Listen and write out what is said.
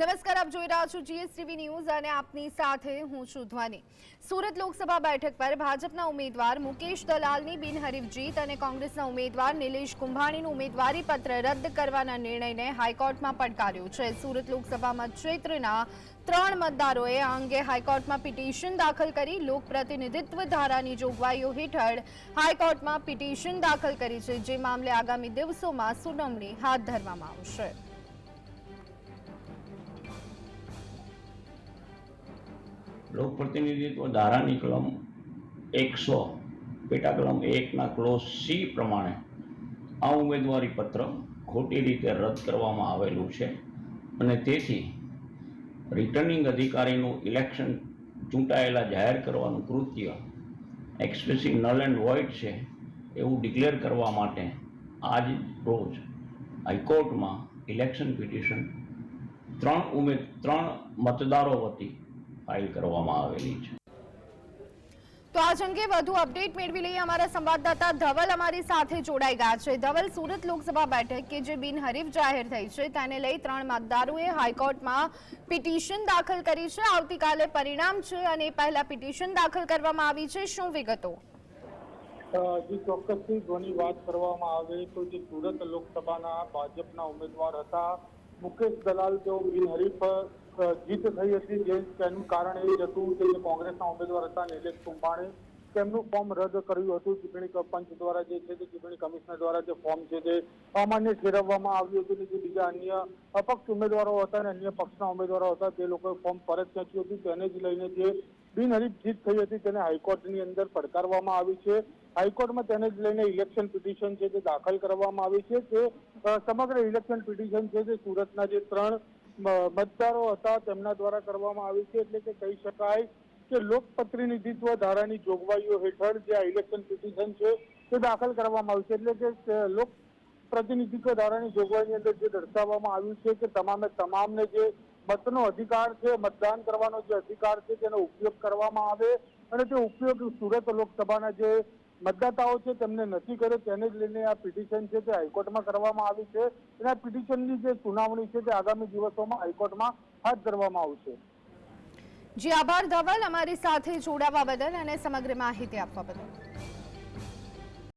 નમસ્કાર, આપ જોઈ રહ્યા છો જીએસટીવી ન્યૂઝ અને આપની સાથે હું છું ધ્વની. સુરત લોકસભા બેઠક પર ભાજપના ઉમેદવાર મુકેશ દલાલની બિનહરીફ જીત અને કોંગ્રેસના ઉમેદવાર નિલેશ કુંભાણીનું ઉમેદવારી પત્ર રદ કરવાના નિર્ણયને હાઈકોર્ટમાં પડકાર્યો છે. સુરત લોકસભામાં ક્ષેત્રના ત્રણ મતદારોએ આ અંગે હાઈકોર્ટમાં પિટિશન દાખલ કરી લોકપ્રતિનિધિત્વ ધારાની જોગવાઈઓ હેઠળ હાઈકોર્ટમાં પિટિશન દાખલ કરી છે. જે મામલે આગામી દિવસોમાં સુનાવણી હાથ ધરવામાં આવશે. લોકપ્રતિનિધિત્વ ધારાની કલમ એકસો પેટા કલમ એકના ક્લોઝ સી પ્રમાણે આ ઉમેદવારી પત્ર ખોટી રીતે રદ કરવામાં આવેલું છે અને તેથી રિટર્નિંગ અધિકારીનું ઇલેક્શન ચૂંટાયેલા જાહેર કરવાનું કૃત્ય એક્સપ્રેસી નલ એન્ડ વોઇડ છે એવું ડિક્લેર કરવા માટે આજ રોજ હાઈકોર્ટમાં ઇલેક્શન પિટિશન ત્રણ ઉમેદ, ત્રણ મતદારો વતી ફાઇલ કરવામાં આવેલી છે. તો આજ અંગે વધુ અપડેટ મેળવી લઈએ અમારા સંવાદદાતા ધવલ અમારી સાથે જોડાઈ ગયા છે. ધવલ સુરત લોકસભા બેઠક કે જે બિનહરીફ જાહેર થઈ છે તેને લઈ ત્રણ મતદારોએ હાઈકોર્ટમાં પિટિશન દાખલ કરી છે. આવતીકાલે પરિણામ છે અને પહેલા પિટિશન દાખલ કરવામાં આવી છે. શું વિગતો? જે ચોક્કસથી ધ્વની વાત કરવામાં આવે તો જે સુરત લોકસભાના ભાજપના ઉમેદવાર હતા મુકેશ દલાલ તેઓ બિનહરીફ જીત થઈ હતી. જે તેનું કારણ એ જ હતું કે જે કોંગ્રેસના ઉમેદવાર હતા નિલેશ કુંભાણે તેમનું ફોર્મ રદ કર્યું હતું. ચૂંટણી પંચ દ્વારા જે છે તે ચૂંટણી કમિશનર દ્વારા જે ફોર્મ છે તે અમાન્ય ઠેરવવામાં આવ્યું હતું જે બીજા અન્ય અપક્ષ ઉમેદવારો હતા અને અન્ય પક્ષના ઉમેદવારો હતા તે લોકોએ ફોર્મ પરત ખેંચ્યું હતું. તેને જ લઈને જે બિનહરીફ જીત થઈ હતી તેને હાઈકોર્ટની અંદર પડકારવામાં આવી છે. હાઈકોર્ટમાં તેને જ લઈને ઇલેક્શન પિટિશન છે તે દાખલ કરવામાં આવી છે. તે સમગ્ર ઇલેક્શન પિટિશન છે તે સુરતના જે ત્રણ મતદારો હતા, તેમના દ્વારા કરવામાં આવી છે, એટલે કે કહી શકાય કે લોક પ્રતિનિધિત્વ ધારાની જોગવાઈઓ હેઠળ જે આ ઇલેક્શન પિટિશન છે, તે દાખલ કરવામાં આવ્યું છે. એટલે કે લોક પ્રતિનિધિત્વ ધારાની જોગવાઈની અંદર જે દર્શાવવામાં આવ્યું છે કે તમામે તમામને જે મતનો અધિકાર છે, મતદાન કરવાનો જે અધિકાર છે, તેનો ઉપયોગ કરવામાં આવે અને તે ઉપયોગ સુરત લોકસભાના જે મતદાતાઓ છે, તેમને નથી કર્યો તેને જ લઈને આ પિટિશન છે તે હાઈકોર્ટમાં કરવામાં આવી છે. અને આ પિટિશનની જે સુનાવણી છે તે આગામી દિવસોમાં હાઈકોર્ટમાં હાથ ધરવામાં આવશે. જી, આભાર, ધવલ. અમારી સાથે જોડાવા બદલ અને સમગ્ર માહિતી આપવા બદલ.